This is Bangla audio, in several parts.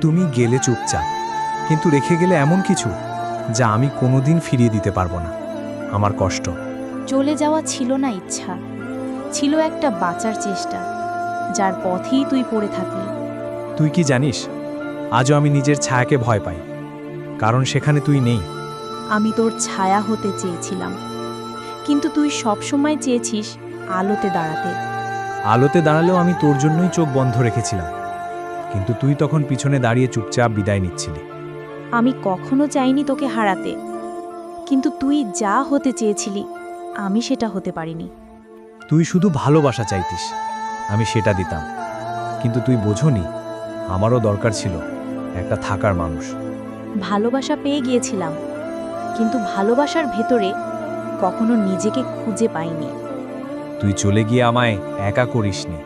তুমি গেলে চুপচাপ কিন্তু রেখে গেলে এমন কিছু যা আমি কোনোদিন ফিরিয়ে দিতে পারব না। আমার কষ্ট। চলে যাওয়া ছিল না ইচ্ছা। ছিল একটা বাঁচার চেষ্টা যার পথেই তুই পড়ে থাকলি। তুই কি জানিস আজও আমি নিজের ছায়াকে ভয় পাই কারণ সেখানে তুই নেই। আমি তোর ছায়া হতে চেয়েছিলাম কিন্তু তুই সবসময় চেয়েছিস আলোতে দাঁড়াতে। আলোতে দাঁড়ালেও আমি তোর জন্যই চোখ বন্ধ রেখেছিলাম। কিন্তু তুই তখন পিছনে দাঁড়িয়ে চুপচাপ বিদায় নিচ্ছিলি। আমি কখনো চাইনি তোকে হারাতে। কিন্তু তুই যা হতে চেয়েছিলি আমি সেটা হতে পারিনি। তুই শুধু ভালোবাসা চাইতিস আমি সেটা দিতাম। কিন্তু তুই বোঝনি আমারও দরকার ছিল একটা থাকার মানুষ। ভালোবাসা পেয়ে গিয়েছিলাম কিন্তু ভালোবাসার ভেতরে কখনো নিজেকে খুঁজে পাইনি। তুই চলে গিয়ে আমায় একা করিসনি।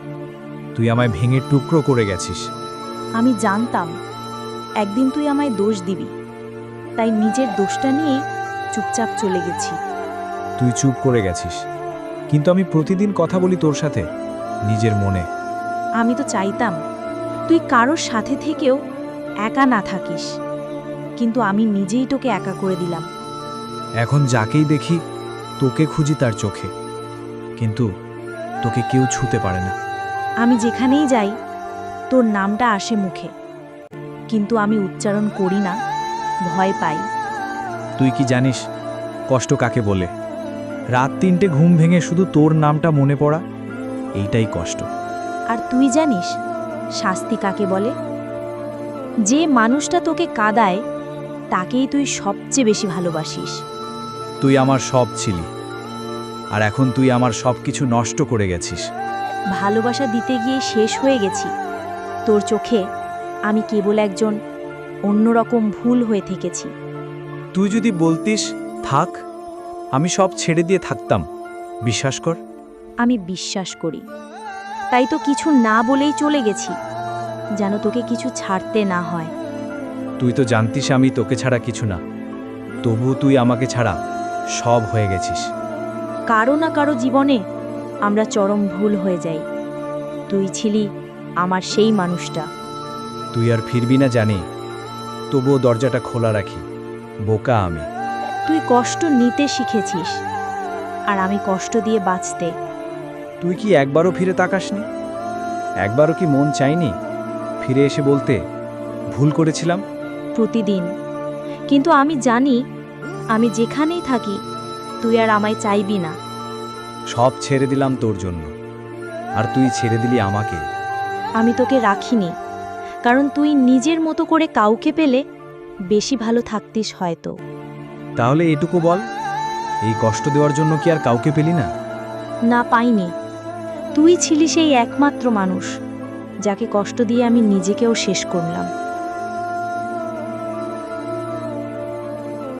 তুই আমায় ভেঙে টুকরো করে গেছিস। আমি জানতাম একদিন তুই আমায় দোষ দিবি। তাই নিজের দোষটা নিয়ে চুপচাপ চলে গেছি। তুই চুপ করে গেছিস। কিন্তু আমি প্রতিদিন কথা বলি তোর সাথে নিজের মনে। আমি তো চাইতাম তুই কারোর সাথে থেকেও একা না থাকিস। কিন্তু আমি নিজেই তোকে একা করে দিলাম। এখন যাকেই দেখি তোকে খুঁজি তার চোখে। কিন্তু তোকে কেউ ছুতে পারে না। আমি যেখানেই যাই তোর নামটা আসে মুখে। কিন্তু আমি উচ্চারণ করি না ভয় পাই। তুই কি জানিস কষ্ট কাকে বলে? রাত তিনটে ঘুম ভেঙে শুধু তোর নামটা মনে পড়া? এইটাই কষ্ট। আর তুই জানিস শাস্তি কাকে বলে? যে মানুষটা তোকে কাদায় তাকেই তুই সবচেয়ে বেশি ভালোবাসিস। তুই আমার সব ছিলি আর এখন তুই আমার সব কিছু নষ্ট করে গেছিস। ভালোবাসা দিতে গিয়ে শেষ হয়ে গেছি। তোর চোখে আমি কেবল একজন অন্যরকম ভুল হয়ে থেকেছি। তুই যদি বলতিস থাক আমি সব ছেড়ে দিয়ে থাকতাম বিশ্বাস কর? আমি বিশ্বাস করি। তাই তো কিছু না বলেই চলে গেছি যেন তোকে কিছু ছাড়তে না হয়। তুই তো জানতিস আমি তোকে ছাড়া কিছু না তবু তুই আমাকে ছাড়া সব হয়ে গেছিস। কারও না কারও জীবনে আমরা চরম ভুল হয়ে যাই। তুই ছিলি আমার সেই মানুষটা। তুই আর ফিরবি না জানি তবুও দরজাটা খোলা রাখি বোকা আমি। তুই কষ্ট নিতে শিখেছিস আর আমি কষ্ট দিয়ে বাঁচতে। তুই কি একবারও ফিরে তাকাসনি? একবারও কি মন চাইনি? ফিরে এসে বলতে ভুল করেছিলাম? প্রতিদিন। কিন্তু আমি জানি আমি যেখানেই থাকি তুই আর আমায় চাইবি না। সব ছেড়ে দিলাম তোর জন্য আর তুই ছেড়ে দিলি আমাকে। আমি তোকে রাখিনি। কারণ তুই নিজের মতো করে কাউকে পেলে বেশি ভালো থাকতিস হয়তো। তাহলে এটুকু বল এই কষ্ট দেওয়ার জন্য কি আর কাউকে পেলি না? না পাইনি। তুই ছিলি সেই একমাত্র মানুষ যাকে কষ্ট দিয়ে আমি নিজেকেও শেষ করলাম।